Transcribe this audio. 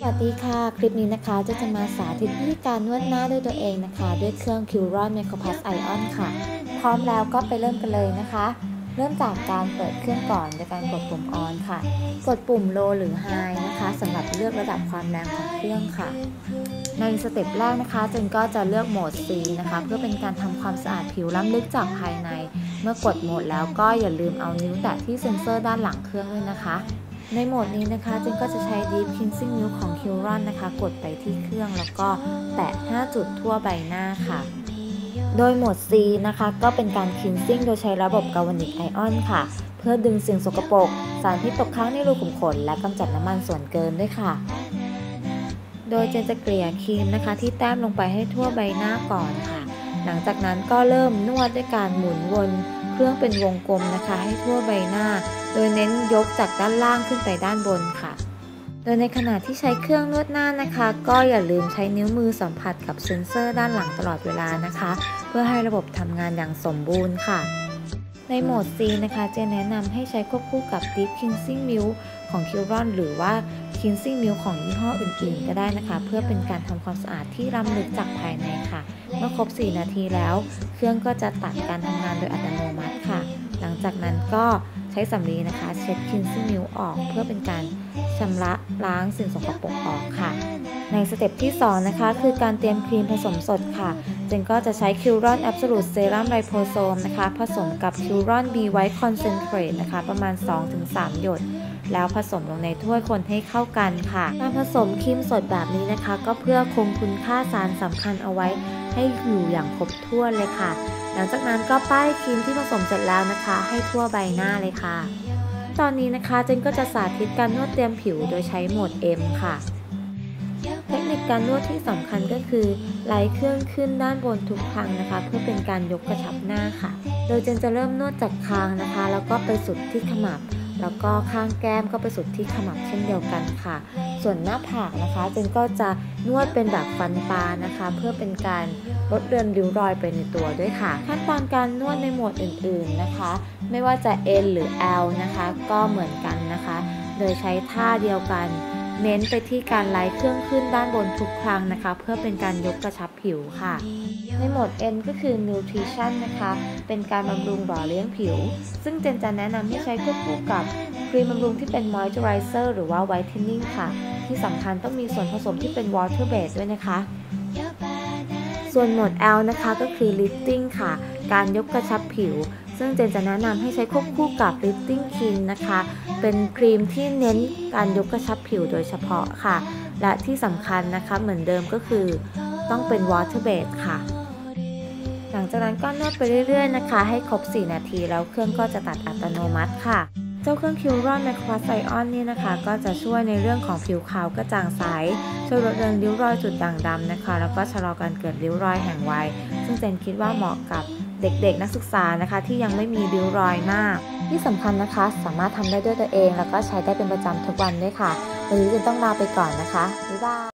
สวัสดีค่ะ คลิปนี้นะคะจะจะมาสาธิตวิธีการนวดหน้าด้วยตัวเองนะคะ ด้วยเครื่อง c u r o n Makeup Plus Ion ค่ะ พร้อมแล้วก็ไปเริ่มกันเลยนะคะ เริ่มจากการเปิดเครื่องก่อนโดยการกดปุ่ม on ค่ะ กดปุ่ม low หรือ high นะคะสำหรับเลือกระดับความแรงของเครื่องค่ะ ในสเต็ปแรกนะคะเจนก็จะเลือกโหมด C นะคะ เพื่อเป็นการทำความสะอาดผิวล้ำลึกจากภายใน เมื่อกดโหมดแล้วก็อย่าลืมเอานิ้วแตะที่เซ็นเซอร์ด้านหลังเครื่องด้วยนะคะ ในโหมดนี้นะคะเจนก็จะใช้ Deep Cleansing Milk ของ c u r o n นะคะ กดไปที่เครื่องแล้วก็แตะ 5 จุดทั่วใบหน้าค่ะ โดยโหมด C นะคะ ก็เป็นการ cleansing โดยใช้ระบบ galvanic ion ค่ะ เพื่อดึงสิ่งสกปรกสารพิษตกค้างในรูขุมขน และกำจัดน้ำมันส่วนเกินด้วยค่ะ โดยเจนจะเกลี่ยครีมนะคะ ที่แต้มลงไปให้ทั่วใบหน้าก่อนค่ะ หลังจากนั้นก็เริ่มนวดด้วยการหมุนวน เครื่องเป็นวงกลมนะคะ ให้ทั่วใบหน้า โดยเน้นยกจากด้านล่างขึ้นไปด้านบนค่ะ โดยในขณะที่ใช้เครื่องนวดหน้านะคะ ก็อย่าลืมใช้นิ้วมือสัมผัสกับเซ็นเซอร์ด้านหลังตลอดเวลานะคะ เพื่อให้ระบบทำงานอย่างสมบูรณ์ค่ะ ในโหมด C นะคะจนแนะนำให้ใช้ควบคู่กับ Deep Cleansing Milk ของ c u r o n หรือว่า Cleansing Milk ของยี่ห้ออื่นๆ ก็ได้นะคะ เพื่อเป็นการทำความสะอาดที่ล้ำลึกจากภายในค่ะ เมื่อครบ 4 นาทีแล้ว เครื่องก็จะตัดการทำงานโดยอัตโนมัติค่ะ หลังจากนั้นก็ใช้สำลีนะคะ เช็ด Cleansing Milk ออกเพื่อเป็นการชำระล้างสิ่งสกปรกออกค่ะ ในสเต็ปที่ 2 นะคะ คือการเตรียมครีมผสมสดค่ะเจนก็จะใช้ c u r o n Absolute Serum Liposome นะคะ ผสมกับ c u r o n B White Concentrate นะคะ ประมาณ 2-3 หยดแล้วผสมลงในถ้วยคนให้เข้ากันค่ะ การผสมครีมสดแบบนี้นะคะ ก็เพื่อคงคุณค่าสารสำคัญเอาไว้ให้อยู่อย่างครบถ้วนเลยค่ะ หลังจากนั้นก็ป้ายครีมที่ผสมเสร็จแล้วนะคะ ให้ทั่วใบหน้าเลยค่ะ ตอนนี้นะคะเจนก็จะสาธิตการนวดเตรียมผิวโดยใช้โหมด M ค่ะ เทคนิคการนวดที่สำคัญก็คือไล่เครื่องขึ้นด้านบนทุกครั้งนะคะ เพื่อเป็นการยกกระชับหน้าค่ะ โดยเจนจะเริ่มนวดจากคางนะคะ แล้วก็ไปสุดที่ขมับ แล้วก็ข้างแก้มก็ไปสุดที่ขมับเช่นเดียวกันค่ะ ส่วนหน้าผากนะคะเจนก็จะนวดเป็นแบบฟันปลานะคะ เพื่อเป็นการลดเลือนริ้วรอยไปในตัวด้วยค่ะ ขั้นตอนการนวดในหมวดอื่นๆนะคะ ไม่ว่าจะ N หรือ L นะคะ ก็เหมือนกันนะคะ โดยใช้ท่าเดียวกัน เน้นไปที่การไล่เครื่องขึ้นด้านบนทุกครั้งนะคะ เพื่อเป็นการยกกระชับผิวค่ะ ในหมด N ก็คือ nutrition นะคะ เป็นการบำรุงหล่อเลี้ยงผิว ซึ่งเจนจะแนะนำให้ใช้ควบคู่กับครีมบำรุงที่เป็น moisturizer หรือว่า whitening ค่ะ ที่สำคัญต้องมีส่วนผสมที่เป็น water base ด้วยนะคะส่วนหมด L นะคะก็คือ lifting ค่ะ การยกกระชับผิวซึ่งเจนจะแนะนำให้ใช้ควบคู่กับ lifting cream นะคะ เป็นครีมที่เน้นการยกกระชับผิวโดยเฉพาะค่ะ และที่สำคัญนะคะเหมือนเดิมก็คือต้องเป็น water base ค่ะ หลังจากนั้นก็นวดไปเรื่อยๆนะคะ ให้ครบ 4 นาทีแล้วเครื่องก็จะตัดอัตโนมัติค่ะเจ้าเครื่องคิวรอน Mac Plus Ion นี่นะคะ ก็จะช่วยในเรื่องของผิวขาวกระจ่างใส ช่วยลดเลือนริ้วรอยจุดด่างดำนะคะ แล้วก็ชะลอการเกิดริ้วรอยแห่งวัยซึ่งเจนคิดว่าเหมาะกับ เด็กๆ นักศึกษานะคะ ที่ยังไม่มีริ้วรอยมาก ที่สำคัญนะคะสามารถทำได้ด้วยตัวเอง แล้วก็ใช้ได้เป็นประจำทุกวันด้วยค่ะ วันนี้จะต้องลาไปก่อนนะคะบ๊ายบาย